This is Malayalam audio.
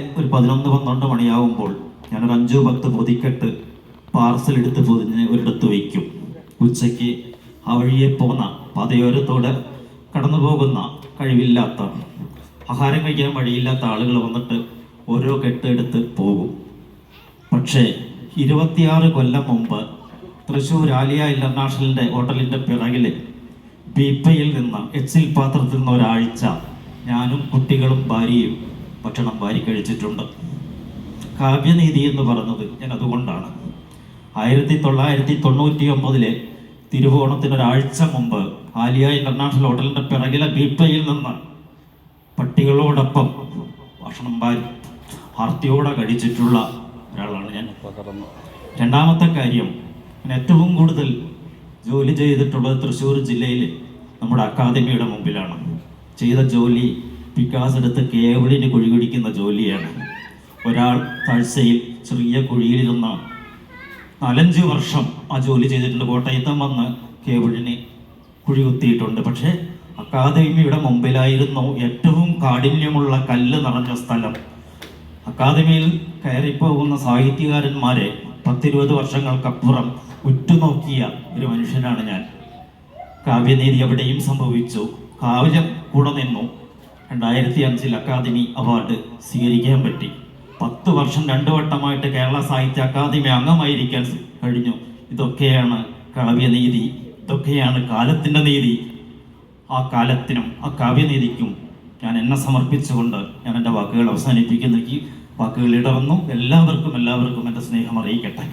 ഒരു പതിനൊന്ന് പന്ത്രണ്ട് മണിയാവുമ്പോൾ ഞാനൊരു അഞ്ചു പത്ത് പൊതിക്കെട്ട് പാർസൽ എടുത്ത് പൊതിഞ്ഞ് ഒരിടത്ത് വയ്ക്കും. ഉച്ചയ്ക്ക് ആ വഴിയെ പോന്ന പതയോരത്തോടെ കടന്നു പോകുന്ന കഴിവില്ലാത്ത ആഹാരം കഴിക്കാൻ വഴിയില്ലാത്ത ആളുകൾ വന്നിട്ട് ഓരോ കെട്ട് എടുത്ത് പോകും. പക്ഷേ ഇരുപത്തിയാറ് കൊല്ലം മുമ്പ് തൃശ്ശൂർ ആലിയ ഇന്റർനാഷണലിന്റെ ഹോട്ടലിന്റെ പിറകിൽ ബീപ്പയിൽ നിന്ന് എച്ചിൽ പാത്രത്തിൽ നിന്ന് ഒരാഴ്ച ഞാനും കുട്ടികളും ഭാര്യയും ഭക്ഷണം വാരി കഴിച്ചിട്ടുണ്ട്. കാവ്യനീതി എന്ന് പറഞ്ഞത് ഞാൻ അതുകൊണ്ടാണ്. ആയിരത്തി തൊള്ളായിരത്തി തൊണ്ണൂറ്റി ഒമ്പതിലെ തിരുവോണത്തിന് ഒരാഴ്ച മുമ്പ് ആലിയ ഇന്റർനാഷണൽ ഹോട്ടലിന്റെ പിറകിലെ ബീപ്പയിൽ നിന്ന് പട്ടികളോടൊപ്പം ഭക്ഷണം വാരി ആർത്തിയോടെ കഴിച്ചിട്ടുള്ള ഒരാളാണ് ഞാൻ. രണ്ടാമത്തെ കാര്യം ഞാൻ ഏറ്റവും കൂടുതൽ ജോലി ചെയ്തിട്ടുള്ളത് തൃശ്ശൂർ ജില്ലയിൽ നമ്മുടെ അക്കാദമിയുടെ മുമ്പിലാണ്. ചെയ്ത ജോലി പിക്കാസ് എടുത്ത് കേബിളിന് കുഴി കുടിക്കുന്ന ജോലിയാണ്. ഒരാൾ താഴ്ചയിൽ ചെറിയ കുഴിയിലിരുന്ന് നാലഞ്ച് വർഷം ആ ജോലി ചെയ്തിട്ടുണ്ട്. കോട്ടയത്തും വന്ന് കേബിളിന് കുഴി കുത്തിയിട്ടുണ്ട്. പക്ഷേ അക്കാദമിയുടെ മുമ്പിലായിരുന്നു ഏറ്റവും കാഠിന്യമുള്ള കല്ല് നിറഞ്ഞ സ്ഥലം. അക്കാദമിയിൽ കയറിപ്പോകുന്ന സാഹിത്യകാരന്മാരെ പത്തിരുപത് വർഷങ്ങൾക്കപ്പുറം ഉറ്റുനോക്കിയ ഒരു മനുഷ്യനാണ് ഞാൻ. കാവ്യനീതി എവിടെയും സംഭവിച്ചു. കാവ്യം കൂടെ നിന്നു. രണ്ടായിരത്തി അഞ്ചിൽ അക്കാദമി അവാർഡ് സ്വീകരിക്കാൻ പറ്റി. പത്ത് വർഷം രണ്ടു വട്ടമായിട്ട് കേരള സാഹിത്യ അക്കാദമി അംഗമായിരിക്കാൻ കഴിഞ്ഞു. ഇതൊക്കെയാണ് കാവ്യനീതി ഇതൊക്കെയാണ് കാലത്തിന്റെ നീതി. ആ കാലത്തിനും ആ കാവ്യനീതിക്കും ഞാൻ എന്നെ സമർപ്പിച്ചുകൊണ്ട് ഞാൻ എന്റെ വാക്കുകൾ അവസാനിപ്പിക്കുന്ന ഈ വാക്കുകൾ ഇടർന്നു എല്ലാവർക്കും എല്ലാവർക്കും എന്റെ സ്നേഹം അറിയിക്കട്ടെ.